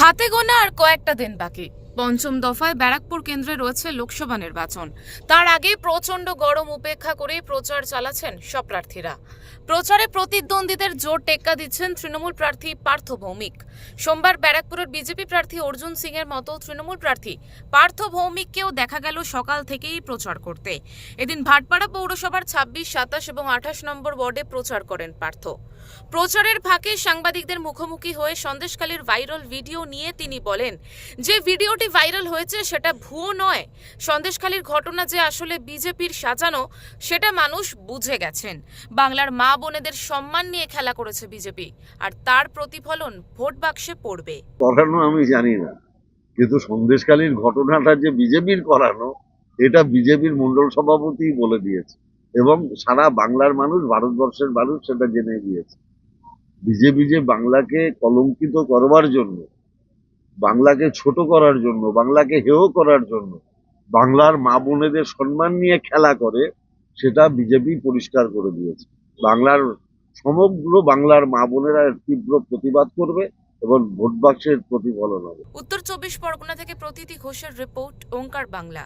হাতে গোনা আর কয়েকটা দিন বাকি। পঞ্চম দফায় ব্যারাকপুর কেন্দ্রে রয়েছে লোকসভা নির্বাচন। তার আগে প্রচণ্ড গরম উপেক্ষা করে প্রচার চালাচ্ছেন সব প্রার্থীরা প্রচারে প্রতিদ্বন্দ্বীদের জোর টেক্কা দিচ্ছেন তৃণমূল প্রার্থী পার্থ ভৌমিক। সোমবার ব্যারাকপুরের বিজেপি প্রার্থী অর্জুন সিং এর মতো তৃণমূল প্রার্থী পার্থ ভৌমিককেও দেখা গেল সকাল থেকেই প্রচার করতে। এদিন ভাটপাড়া পৌরসভার ছাব্বিশ, সাতাশ এবং আঠাশ নম্বর ওয়ার্ডে প্রচার করেন পার্থ। প্রচারের ফাঁকে সাংবাদিকদের মুখোমুখি হয়ে সন্দেশখালীর ভাইরাল ভিডিও নিয়ে তিনি বলেন, যে ভিডিওটি ভাইরাল হয়েছে, সেটা ভুয়ো নয়। সন্দেশখালীর ঘটনা যে আসলে বিজেপির সাজানো, সেটা মানুষ বুঝে গেছেন। বাংলার মা বোনেদের সম্মান নিয়ে খেলা করেছে বিজেপি, আর তার প্রতিফলন ভোট বাক্সে পড়বে। করানো আমি জানি না। কিন্তু সন্দেশকালীর ঘটনাটা যে বিজেপির করানো, এটা বিজেপির মন্ডল সভাপতি বলে দিয়েছে। এবং সারা বাংলার মানুষ, ভারতবর্ষের মানুষ সেটা জেনে গিয়েছে। বিজেপি যে বাংলাকে কলঙ্কিত করবার জন্য বাংলাকে ছোট করার জন্য, বাংলাকে হেয় করার জন্য, বাংলার মা বোনেদের সম্মান নিয়ে খেলা করে, সেটা বিজেপি পরিষ্কার করে দিয়েছে। বাংলার সমগ্র বাংলার মা বোনেরা তীব্র প্রতিবাদ করবে এবং ভোট বাক্সের প্রতিফলন হবে। উত্তর চব্বিশ পরগনা থেকে প্রতীতি ঘোষের রিপোর্ট, ওঙ্কার বাংলা।